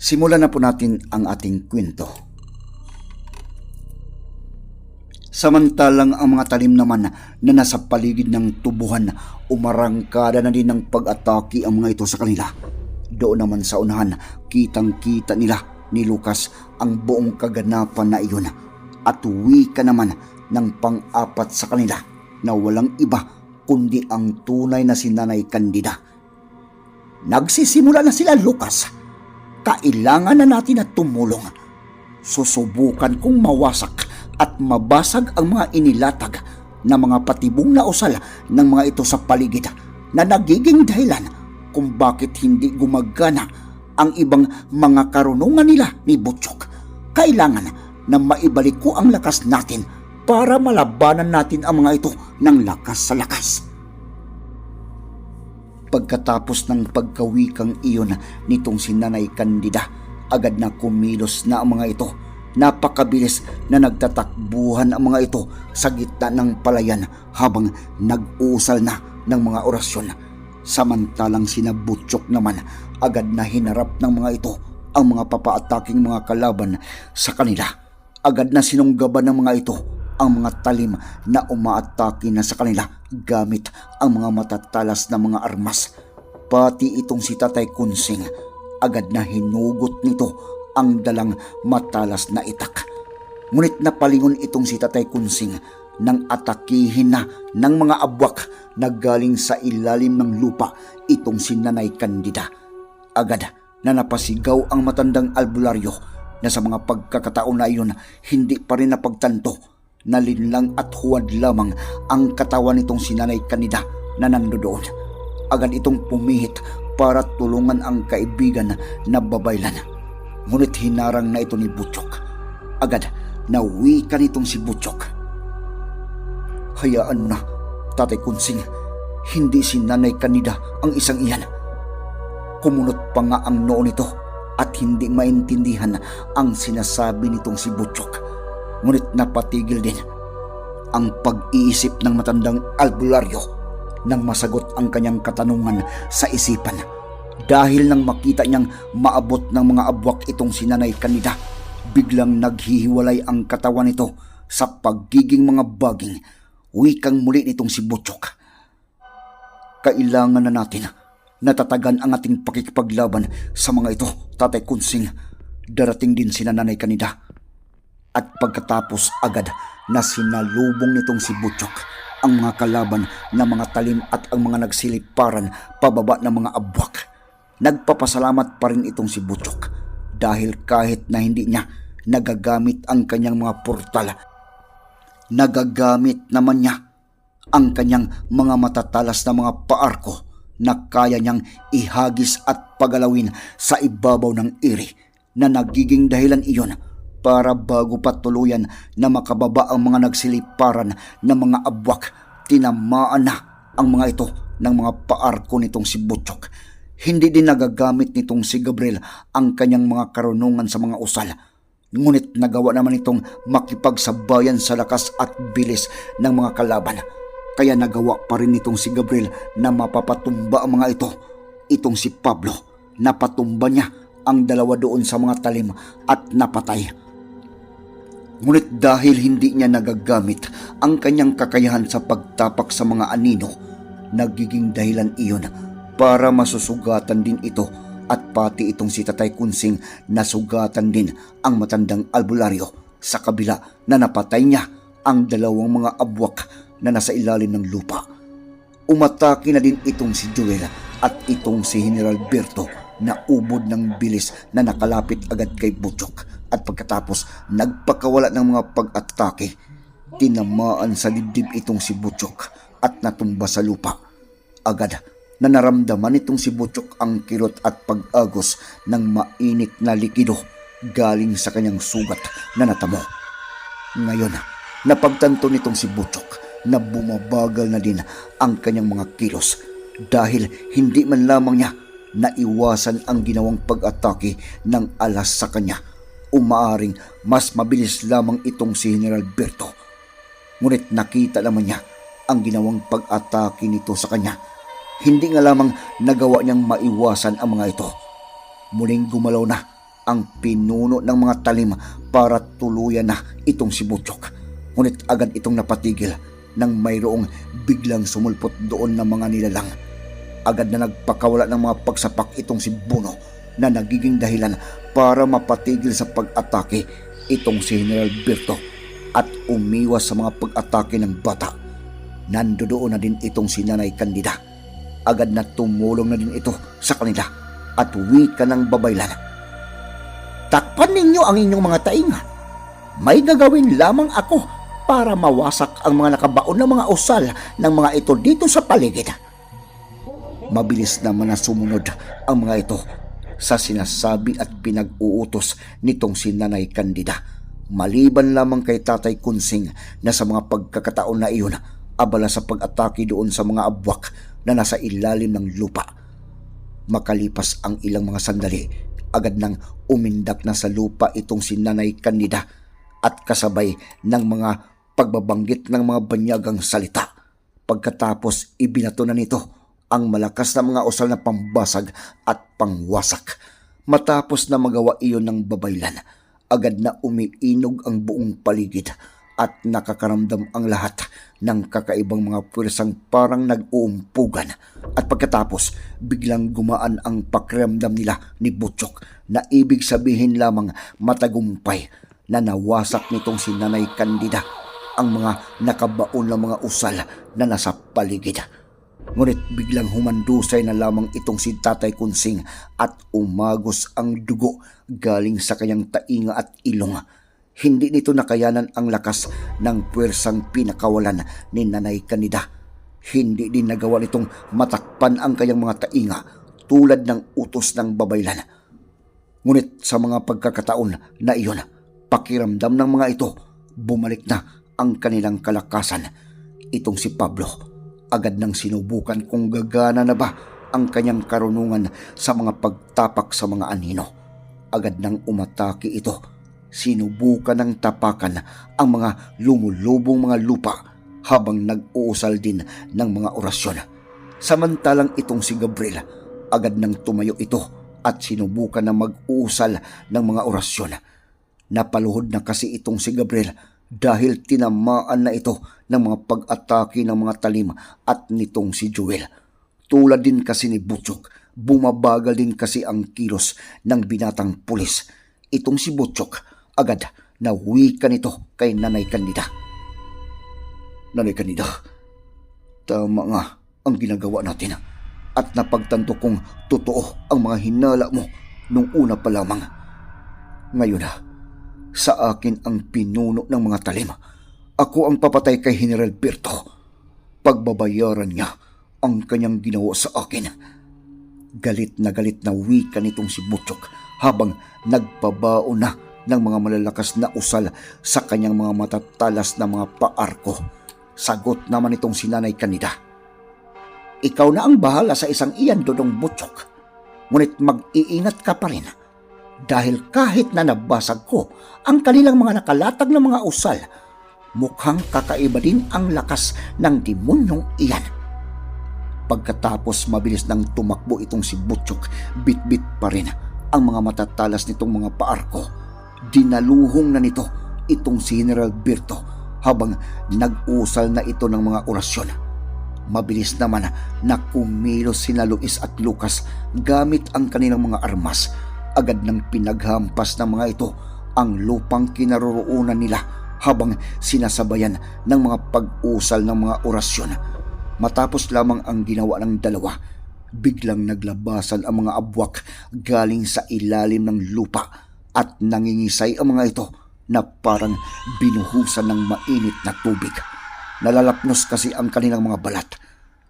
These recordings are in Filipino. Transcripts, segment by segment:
Simulan na po natin ang ating kwento. Samantalang ang mga talim naman na nasa paligid ng tubuhan, umarangkada na din ng pag-atake ang mga ito sa kanila. Doon naman sa unahan, kitang-kita nila ni Lucas ang buong kaganapan na iyon at wika naman ng pang-apat sa kanila na walang iba kundi ang tunay na si Nanay Candida. Nagsisimula na sila, Lucas. Kailangan na natin na tumulong. Susubukan kong mawasak at mabasag ang mga inilatag na mga patibong na usal ng mga ito sa paligid na nagiging dahilan kung bakit hindi gumagana ang ibang mga karunungan nila ni Butchok. Kailangan na maibalik ko ang lakas natin para malabanan natin ang mga ito ng lakas sa lakas. Pagkatapos ng pagkawikang iyon nitong si Nanay Candida, agad na kumilos na ang mga ito. Napakabilis na nagtatakbuhan ang mga ito sa gitna ng palayan habang nag-usal na ng mga orasyon. Samantalang sinabutyok naman, agad na hinarap ng mga ito ang mga papaataking mga kalaban sa kanila. Agad na sinunggaban ng mga ito ang mga talim na umaatake na sa kanila gamit ang mga matatalas na mga armas. Pati itong si Tatay Kunsing, agad na hinugot nito ang dalang matalas na itak. Ngunit napalingon itong si Tatay Kunsing nang atakihin na ng mga abwak na galing sa ilalim ng lupa itong si Nanay Candida. Agad na napasigaw ang matandang albularyo na sa mga pagkakataon na iyon hindi pa rin napagtanto nalinlang at huwad lamang ang katawan nitong sinanay kanida na nandoon. Agad itong pumihit para tulungan ang kaibigan na babaylan. Ngunit hinarang na ito ni Butchok. Agad nawi ka nitong si Butchok. Hayaan na, Tatay Kunsing. Hindi si Nanay Kanida ang isang iyan. Kumunot pa nga ang noo nito at hindi maintindihan ang sinasabi nitong si Butchok ngunit napatigil din ang pag-iisip ng matandang albularyo nang masagot ang kanyang katanungan sa isipan. Dahil nang makita niyang maabot ng mga abwak itong sinanay kanida, biglang naghihiwalay ang katawan nito sa pagiging mga baging. Wikang muli nitong si Butchok. Kailangan na natin natatagan ang ating pakikipaglaban sa mga ito, Tatay Kunsing. Darating din si Nanay Kanida at pagkatapos agad na sinalubong nitong si Butchok ang mga kalaban na mga talim at ang mga nagsiliparan pababa ng mga abwak. Nagpapasalamat pa rin itong si Butchok dahil kahit na hindi niya nagagamit ang kanyang mga portal, nagagamit naman niya ang kanyang mga matatalas na mga paarko na kaya niyang ihagis at pagalawin sa ibabaw ng iri na nagiging dahilan iyon para bago pa tuluyan na makababa ang mga nagsiliparan ng mga abwak, tinamaan na ang mga ito ng mga paarko nitong si Butchok. Hindi din nagagamit nitong si Gabriel ang kanyang mga karunungan sa mga usal. Ngunit nagawa naman itong makipagsabayan sa lakas at bilis ng mga kalaban. Kaya nagawa pa rin itong si Gabriel na mapapatumba ang mga ito. Itong si Pablo, napatumba niya ang dalawa doon sa mga talim at napatay. Ngunit dahil hindi niya nagagamit ang kanyang kakayahan sa pagtapak sa mga anino, nagiging dahilan iyon para masusugatan din ito at pati itong si Tatay Kunsing nasugatan din ang matandang albularyo sa kabila na napatay niya ang dalawang mga abwak na nasa ilalim ng lupa. Umatake na din itong si Joel at itong si General Berto na ubod ng bilis na nakalapit agad kay Butchok at pagkatapos nagpakawala ng mga pag-atake. Tinamaan sa dibdib itong si Butchok at natumba sa lupa. Agad na naramdaman itong si Butchok ang kirot at pag-agos ng mainit na likido galing sa kanyang sugat na natamo. Ngayon, napagtanto nitong si Butchok na bumabagal na din ang kanyang mga kilos dahil hindi man lamang niya naiwasan ang ginawang pag-atake ng alas sa kanya. Umaaring mas mabilis lamang itong si General Berto. Ngunit nakita naman niya ang ginawang pag-atake nito sa kanya. Hindi nga lamang nagawa niyang maiwasan ang mga ito. Muling gumalaw na ang pinuno ng mga talim para tuluyan na itong si Butchok. Ngunit agad itong napatigil nang mayroong biglang sumulpot doon ng mga nilalang. Agad na nagpakawala ng mga pagsapak itong si Buno na nagiging dahilan para mapatigil sa pag-atake itong si General Berto at umiwas sa mga pag-atake ng bata. Nandoon na din itong si Nanay Candida. Agad na tumulong na din ito sa kanila at wika ng babaylan. Takpan ninyo ang inyong mga tainga. May gagawin lamang ako para mawasak ang mga nakabaon na mga usal ng mga ito dito sa paligid. Mabilis naman na sumunod ang mga ito sa sinasabi at pinag-uutos nitong si Nanay Candida. Maliban lamang kay Tatay Kunsing na sa mga pagkakataon na iyon, abala sa pag-atake doon sa mga abwak na nasa ilalim ng lupa. Makalipas ang ilang mga sandali, agad nang umindak na sa lupa itong si Nanay Candida at kasabay ng mga pagbabanggit ng mga banyagang salita. Pagkatapos ibinato na nito ang malakas na mga usal na pambasag at pangwasak. Matapos na magawa iyon ng babaylan, agad na umiinog ang buong paligid at nakakaramdam ang lahat ng kakaibang mga puwersang parang nag-uumpugan. At pagkatapos, biglang gumaan ang pakiramdam nila ni Butchok na ibig sabihin lamang matagumpay na nawasak nitong si Nanay Candida ang mga nakabaon na mga usal na nasa paligid. Ngunit biglang humandusay na lamang itong si Tatay Kunsing at umagos ang dugo galing sa kanyang tainga at ilong. Hindi nito nakayanan ang lakas ng puwersang pinakawalan ni Nanay Kanida. Hindi din nagawa nitong matakpan ang kanyang mga tainga tulad ng utos ng babaylan. Ngunit sa mga pagkakataon na iyon, pakiramdam ng mga ito, bumalik na ang kanilang kalakasan. Itong si Pablo, agad nang sinubukan kung gagana na ba ang kanyang karunungan sa mga pagtapak sa mga anino. Agad nang umatake ito. Sinubukan ng tapakan ang mga lumulubong mga lupa habang nag-uusal din ng mga orasyon. Samantalang itong si Gabriel, agad nang tumayo ito at sinubukan na mag-uusal ng mga orasyon. Napaluhod na kasi itong si Gabriel dahil tinamaan na ito ng mga pag-atake ng mga talim at nitong si Joel. Tulad din kasi ni Butchok, bumabagal din kasi ang kilos ng binatang pulis. Itong si Butchok, agad na wika nito kay Nanay Candida. Nanay Candida, tama nga ang ginagawa natin at napagtanto kong totoo ang mga hinala mo nung una pa lamang. Ngayon na, sa akin ang pinuno ng mga talim. Ako ang papatay kay General Berto. Pagbabayaran niya ang kanyang ginawa sa akin. Galit na galit na wika nitong si Butchok habang nagpabao na ng mga malalakas na usal sa kanyang mga matatalas na mga paarko. Sagot naman itong si Nanay Kanida. Ikaw na ang bahala sa isang iyan, Dodong Butchok. Ngunit mag-iingat ka pa rin dahil kahit na nabasag ko ang kanilang mga nakalatag na mga usal, mukhang kakaiba din ang lakas ng demonyong iyan. Pagkatapos mabilis nang tumakbo itong si Butchok, bit-bit pa rin ang mga matatalas nitong mga paarko. Dinaluhong na nito itong si General Birto habang nag-usal na ito ng mga orasyon. Mabilis naman na kumilos sina Luis at Lucas gamit ang kanilang mga armas. Agad nang pinaghampas ng mga ito ang lupang kinaroroonan nila habang sinasabayan ng mga pag-usal ng mga orasyon. Matapos lamang ang ginawa ng dalawa, biglang naglabasan ang mga abwak galing sa ilalim ng lupa at nangingisay ang mga ito na parang binuhusan ng mainit na tubig. Nalalapnos kasi ang kanilang mga balat.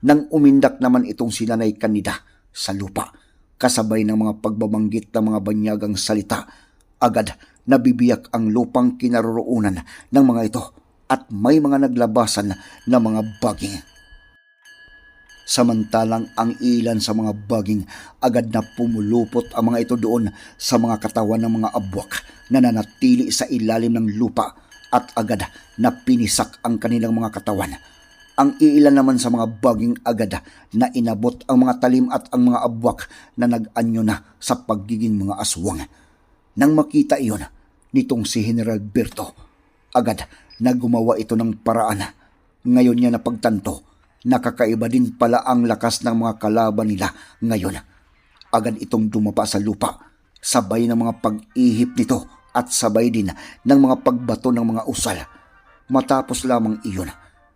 Nang umindak naman itong sinanay kanida sa lupa, kasabay ng mga pagbabanggit ng mga banyagang salita, agad nabibiyak ang lupang kinaroroonan ng mga ito at may mga naglabasan na mga baging. Samantalang ang ilan sa mga baging agad na pumulupot ang mga ito doon sa mga katawan ng mga abwak na nanatili sa ilalim ng lupa at agad na pinisak ang kanilang mga katawan. Ang iilan naman sa mga baging agad na inabot ang mga talim at ang mga abwak na nag-anyo na sa pagiging mga aswang. Nang makita iyon nitong si General Berto, agad na gumawa ito ng paraan. Ngayon niya napagtanto nakakaiba din pala ang lakas ng mga kalaban nila ngayon. Agad itong dumapa sa lupa, sabay ng mga pag-ihip nito at sabay din ng mga pagbato ng mga usal. Matapos lamang iyon,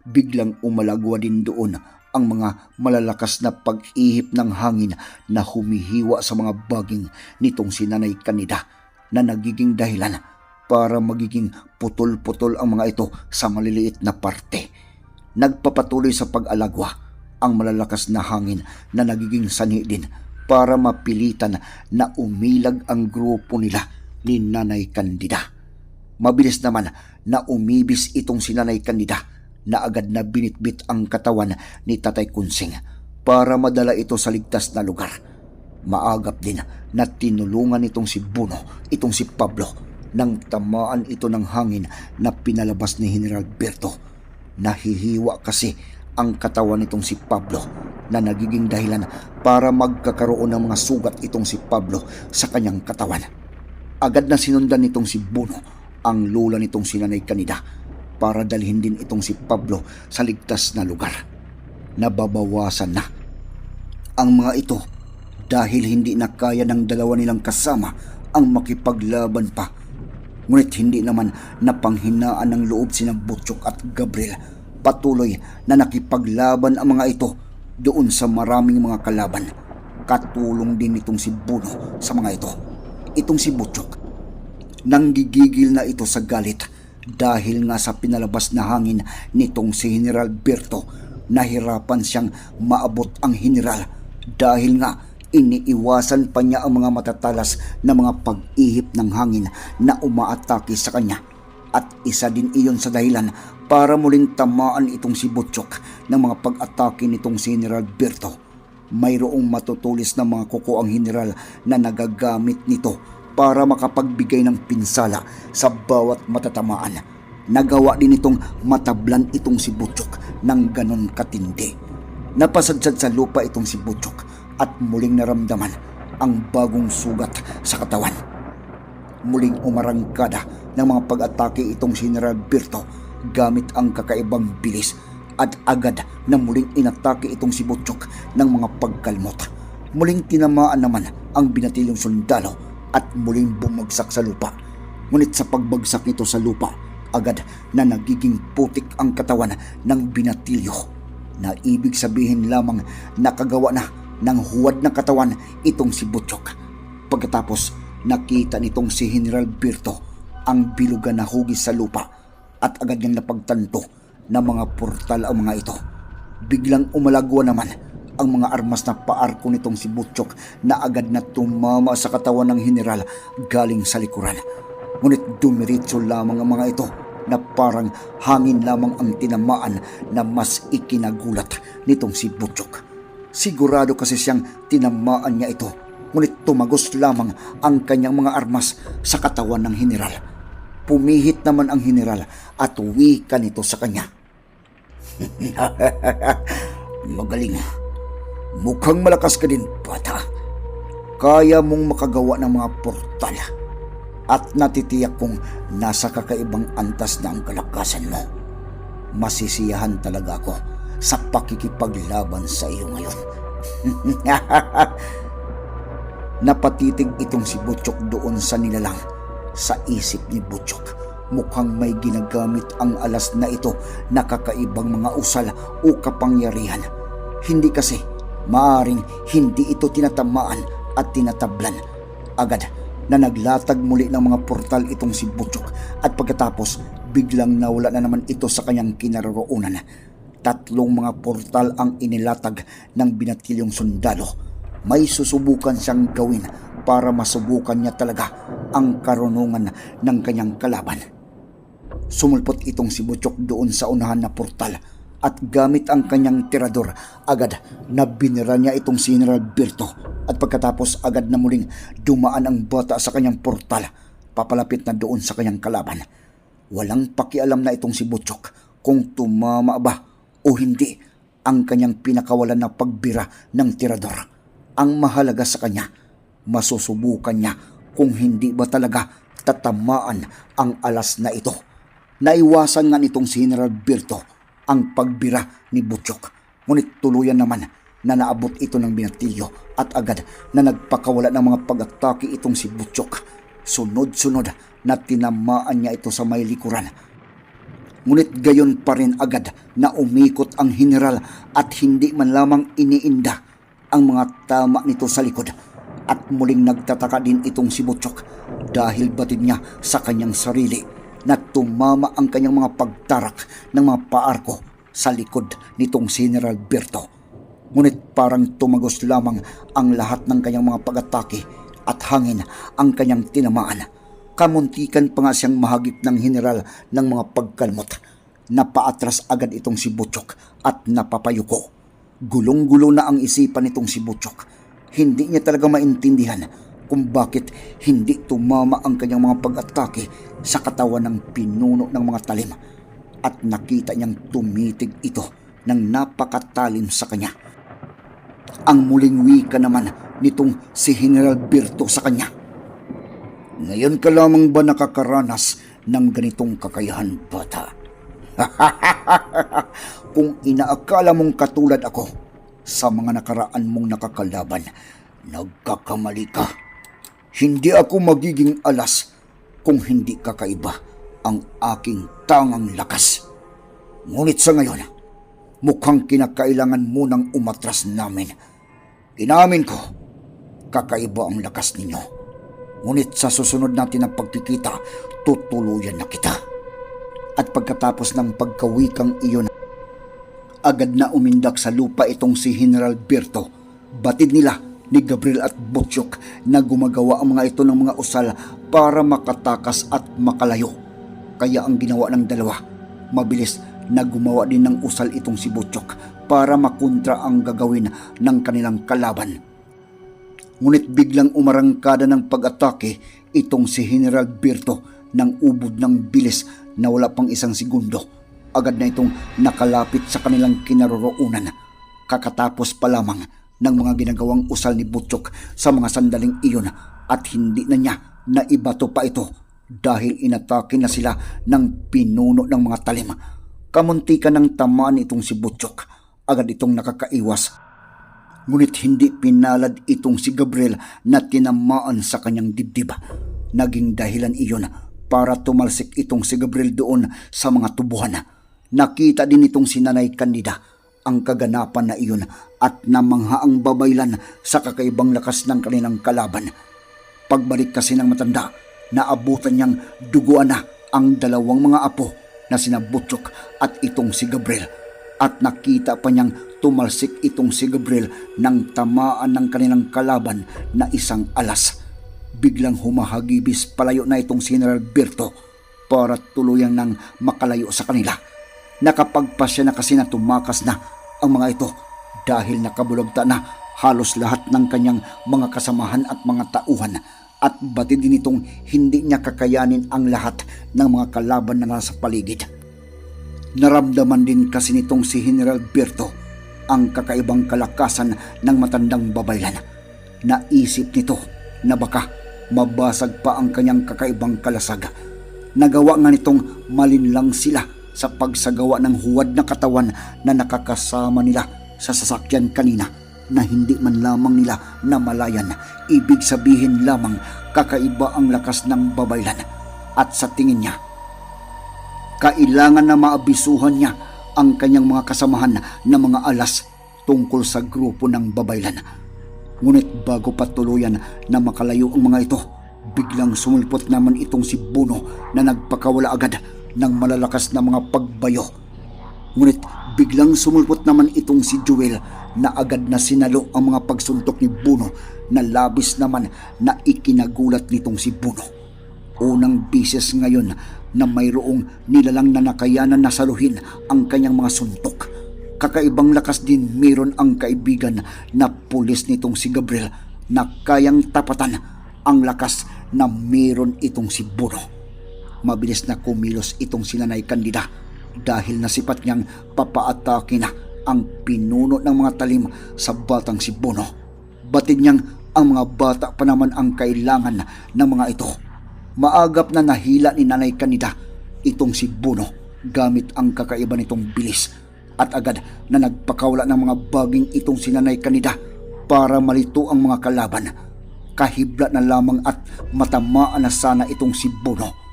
biglang umalagwa din doon ang mga malalakas na pag-ihip ng hangin na humihiwa sa mga baging nitong sinanay kanida na nagiging dahilan para magiging putol-putol ang mga ito sa maliliit na parte nagpapatuloy sa pag-alagwa ang malalakas na hangin na nagiging sani din para mapilitan na umilag ang grupo nila ni Nanay Candida. Mabilis naman na umibis itong si Nanay Candida na agad na binitbit ang katawan ni Tatay Kunsing para madala ito sa ligtas na lugar. Maagap din na tinulungan itong si Buno, itong si Pablo, nang tamaan ito ng hangin na pinalabas ni General Berto Nahihiwa kasi ang katawan nitong si Pablo na nagiging dahilan para magkakaroon ng mga sugat itong si Pablo sa kanyang katawan. Agad na sinundan nitong si Buno ang lula nitong sinanay kanida para dalhin din itong si Pablo sa ligtas na lugar. Nababawasan na ang mga ito dahil hindi na kaya ng dalawa nilang kasama ang makipaglaban pa Ngunit hindi naman napanghinaan ng loob sina Butchok at Gabriel. Patuloy na nakipaglaban ang mga ito doon sa maraming mga kalaban. Katulong din itong si Buno sa mga ito. Itong si Butchok. Nanggigigil na ito sa galit dahil nga sa pinalabas na hangin nitong si General Berto nahirapan siyang maabot ang general dahil nga iniiwasan pa niya ang mga matatalas na mga pag-ihip ng hangin na umaatake sa kanya. At isa din iyon sa dahilan para muling tamaan itong si Butchok ng mga pag-atake nitong si General Berto. Mayroong matutulis na mga kuko ang general na nagagamit nito para makapagbigay ng pinsala sa bawat matatamaan. Nagawa din itong matablan itong si Butchok ng ganon katindi. Napasadsad sa lupa itong si Butchok at muling naramdaman ang bagong sugat sa katawan. Muling umarangkada ng mga pag-atake itong si Birto gamit ang kakaibang bilis at agad na muling inatake itong si Butchok ng mga pagkalmot. Muling tinamaan naman ang binatilyong sundalo at muling bumagsak sa lupa. Ngunit sa pagbagsak nito sa lupa, agad na nagiging putik ang katawan ng binatilyo na ibig sabihin lamang nakagawa na ng huwad na katawan itong si Butchok. Pagkatapos nakita nitong si General Birto ang bilugan na hugis sa lupa at agad niyang napagtanto na mga portal ang mga ito. Biglang umalagwa naman ang mga armas na paarko nitong si Butchok na agad na tumama sa katawan ng general galing sa likuran. Ngunit dumiritso lamang ang mga ito na parang hangin lamang ang tinamaan na mas ikinagulat nitong si Butchok. Sigurado kasi siyang tinamaan niya ito, ngunit tumagos lamang ang kanyang mga armas sa katawan ng general. Pumihit naman ang general at wika nito sa kanya. Magaling. Mukhang malakas ka din, bata. Kaya mong makagawa ng mga portal. At natitiyak kong nasa kakaibang antas na ang kalakasan mo. Masisiyahan talaga ako sa pakikipaglaban sa iyo ngayon. Napatitig itong si Butchok doon sa nilalang. Sa isip ni Butchok, mukhang may ginagamit ang alas na ito na kakaibang mga usal o kapangyarihan. Hindi kasi, maaring hindi ito tinatamaan at tinatablan. Agad na naglatag muli ng mga portal itong si Butchok at pagkatapos biglang nawala na naman ito sa kanyang kinaroroonan. Tatlong mga portal ang inilatag ng binatilyong sundalo. May susubukan siyang gawin para masubukan niya talaga ang karunungan ng kanyang kalaban. Sumulpot itong si Butchok doon sa unahan na portal at gamit ang kanyang tirador agad na binira niya itong si General Birto at pagkatapos agad na muling dumaan ang bata sa kanyang portal papalapit na doon sa kanyang kalaban. Walang pakialam na itong si Butchok kung tumama ba o hindi ang kanyang pinakawalan na pagbira ng tirador. Ang mahalaga sa kanya, masusubukan niya kung hindi ba talaga tatamaan ang alas na ito. Naiwasan nga nitong si General Birto ang pagbira ni Butchok. Ngunit tuluyan naman na naabot ito ng binatilyo at agad na nagpakawala ng mga pag-atake itong si Butchok. Sunod-sunod na tinamaan niya ito sa may likuran. Ngunit gayon pa rin agad na umikot ang general at hindi man lamang iniinda ang mga tama nito sa likod. At muling nagtataka din itong si Butchok dahil batid niya sa kanyang sarili na tumama ang kanyang mga pagtarak ng mga paarko sa likod nitong General Berto. Ngunit parang tumagos lamang ang lahat ng kanyang mga pag-atake at hangin ang kanyang tinamaan. Kamuntikan pa nga siyang mahagip ng general ng mga pagkalmot. Napaatras agad itong si Butchok at napapayuko. Gulong-gulo na ang isipan nitong si Butchok. Hindi niya talaga maintindihan kung bakit hindi tumama ang kanyang mga pag-atake sa katawan ng pinuno ng mga talim at nakita niyang tumitig ito ng napakatalim sa kanya. Ang muling wika naman nitong si General Birto sa kanya. Ngayon ka lamang ba nakakaranas ng ganitong kakayahan, bata? Kung inaakala mong katulad ako sa mga nakaraan mong nakakalaban, nagkakamali ka. Hindi ako magiging alas kung hindi kakaiba ang aking tangang lakas. Ngunit sa ngayon, mukhang kinakailangan mo nang umatras namin. Inamin ko, kakaiba ang lakas ninyo. Ngunit sa susunod natin na pagkikita, tutuluyan na kita. At pagkatapos ng pagkawikang iyon, agad na umindak sa lupa itong si General Berto. Batid nila ni Gabriel at Butchok na gumagawa ang mga ito ng mga usal para makatakas at makalayo. Kaya ang ginawa ng dalawa, mabilis na gumawa din ng usal itong si Butchok para makontra ang gagawin ng kanilang kalaban. Ngunit biglang umarangkada ng pag-atake itong si General Birto ng ubod ng bilis na wala pang isang segundo. Agad na itong nakalapit sa kanilang kinaroroonan. Kakatapos pa lamang ng mga ginagawang usal ni Butchok sa mga sandaling iyon at hindi na niya naibato pa ito dahil inatake na sila ng pinuno ng mga talim. Kamuntikan ng tamaan itong si Butchok. Agad itong nakakaiwas Ngunit hindi pinalad itong si Gabriel na tinamaan sa kanyang dibdib. Naging dahilan iyon para tumalsik itong si Gabriel doon sa mga tubuhan. Nakita din itong si Nanay Candida ang kaganapan na iyon at namangha ang babaylan sa kakaibang lakas ng kanilang kalaban. Pagbalik kasi ng matanda, naabutan niyang duguan na ang dalawang mga apo na sina Butchok at itong si Gabriel at nakita pa niyang tumalsik itong si Gabriel nang tamaan ng kanilang kalaban na isang alas. Biglang humahagibis palayo na itong si General Berto para tuluyang nang makalayo sa kanila. Nakapagpasya na kasi na tumakas na ang mga ito dahil nakabulagta na halos lahat ng kanyang mga kasamahan at mga tauhan at batid din itong hindi niya kakayanin ang lahat ng mga kalaban na nasa paligid. Naramdaman din kasi nitong si General Berto ang kakaibang kalakasan ng matandang babaylan. Naisip nito na baka mabasag pa ang kanyang kakaibang kalasag. Nagawa nga nitong malinlang sila sa pagsagawa ng huwad na katawan na nakakasama nila sa sasakyan kanina na hindi man lamang nila namalayan. Ibig sabihin lamang kakaiba ang lakas ng babaylan. At sa tingin niya, kailangan na maabisuhan niya ang kanyang mga kasamahan na mga alas tungkol sa grupo ng babaylan. Ngunit bago pa tuluyan na makalayo ang mga ito, biglang sumulpot naman itong si Buno na nagpakawala agad ng malalakas na mga pagbayo. Ngunit biglang sumulpot naman itong si Joel na agad na sinalo ang mga pagsuntok ni Buno na labis naman na ikinagulat nitong si Buno. Unang bises ngayon na mayroong nilalang na nakayanan na saluhin ang kanyang mga suntok. Kakaibang lakas din meron ang kaibigan na pulis nitong si Gabriel na kayang tapatan ang lakas na meron itong si Buno. Mabilis na kumilos itong si Nanay Candida dahil nasipat niyang papaatake na ang pinuno ng mga talim sa batang si Buno. Batid niyang ang mga bata pa naman ang kailangan ng mga ito. Maagap na nahila ni Nanay Candida itong si Buno gamit ang kakaiba nitong bilis at agad na nagpakawala ng mga baging itong si Nanay Candida para malito ang mga kalaban. Kahibla na lamang at matamaan na sana itong si Buno.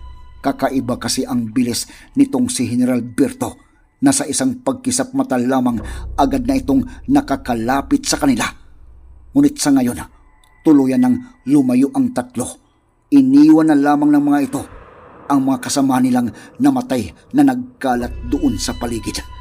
Kakaiba kasi ang bilis nitong si General Berto na sa isang pagkisap mata lamang agad na itong nakakalapit sa kanila. Ngunit sa ngayon, tuluyan ng lumayo ang tatlo. Iniwan na lamang ng mga ito ang mga kasama nilang namatay na nagkalat doon sa paligid.